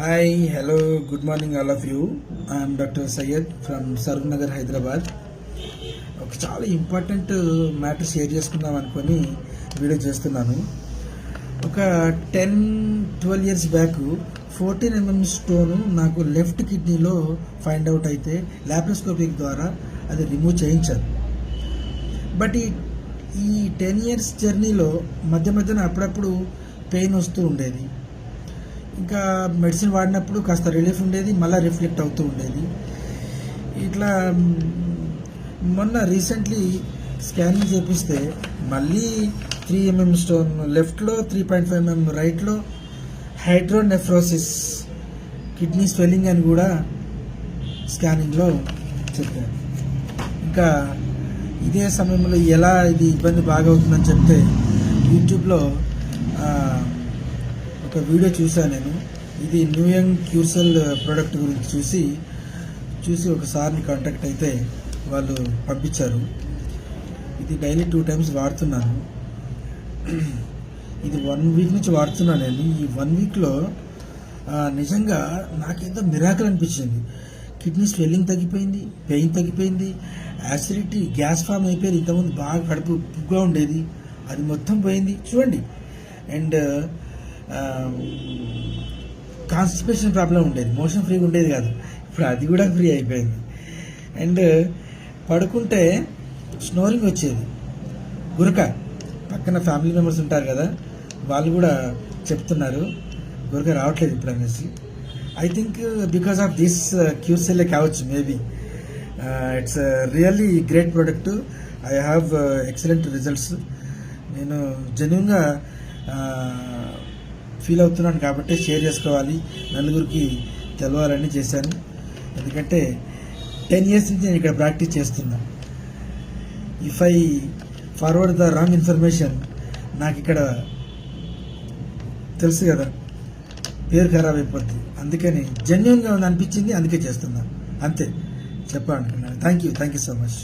Hi hello good morning all of you I'm doctor Syed from Saroornagar Hyderabad ఒక చాలా important matter share చేసుకుందాం అనుకొని video చేస్తున్నాను. ఒక ten twelve years back fourteen M M stone నాకు left కిడ్నీలో find out అయితే laparoscopic ద్వారా అది రిమూవ్ చేయించారు బట్ ఈ ఈ టెన్ ఇయర్స్ జర్నీలో మధ్య మధ్యన అప్పుడప్పుడు పెయిన్ వస్తూ ఉండేది. ఇంకా మెడిసిన్ వాడినప్పుడు కాస్త రిలీఫ్ ఉండేది మళ్ళీ రిఫ్లెక్ట్ అవుతూ ఉండేది. ఇట్లా మొన్న రీసెంట్లీ స్కానింగ్ చేపిస్తే మళ్ళీ త్రీ ఎంఎం స్టోన్ లెఫ్ట్లో త్రీ పాయింట్ ఫైవ్ ఎంఎం రైట్లో హైడ్రోనెఫ్రోసిస్ కిడ్నీ స్వెల్లింగ్ అని కూడా స్కానింగ్లో చెప్పారు. ఇంకా ఇదే సమయంలో ఎలా ఇది ఇబ్బంది బాగా అవుతుందని చెప్తే యూట్యూబ్లో ఒక వీడియో చూసాను నేను. ఇది న్యూ యంగ్ క్యూర్సెల్ ప్రోడక్ట్ గురించి చూసి చూసి ఒకసారిని కాంటాక్ట్ అయితే వాళ్ళు పంపించారు. ఇది డైలీ టూ టైమ్స్ వాడుతున్నాను. ఇది వన్ వీక్ నుంచి వాడుతున్నాను నేను. ఈ వన్ వీక్లో నిజంగా నాకేదో మిరాకల్ అనిపించింది. కిడ్నీ స్వెల్లింగ్ తగ్గిపోయింది పెయిన్ తగ్గిపోయింది యాసిడిటీ గ్యాస్ ఫామ్ అయిపోయింది. ఇంతకుముందు బాగా కడుపు ఉప్పుగా ఉండేది. అది మొత్తం పోయింది. చూడండి. అండ్ కాన్స్టిపేషన్ ప్రాబ్లం ఉండేది. మోషన్ ఫ్రీగా ఉండేది కాదు. ఇప్పుడు అది కూడా ఫ్రీ అయిపోయింది. అండ్ పడుకుంటే స్నోరింగ్ వచ్చేది. గురక పక్కన ఫ్యామిలీ మెంబర్స్ ఉంటారు కదా వాళ్ళు కూడా చెప్తున్నారు. గురక రావట్లేదు ఇప్పుడు అనేసి. I think because of this క్యూసెల్ కావచ్చు maybe it's really great product I have excellent results నేను జెన్యున్గా ఫీల్ అవుతున్నాను కాబట్టి షేర్ చేసుకోవాలి. నలుగురికి తెలవాలని చేశాను. ఎందుకంటే టెన్ ఇయర్స్ నుంచి నేను ఇక్కడ ప్రాక్టీస్ చేస్తున్నా. If I forward the wrong information నాకు ఇక్కడ తెలుసు కదా పేరు ఖరాబ్ అయిపోద్ది. అందుకని జెన్యున్గా ఉంది అనిపించింది అందుకే చేస్తున్నా. అంతే. చెప్పాలనుకున్నాను. Thank you thank you so much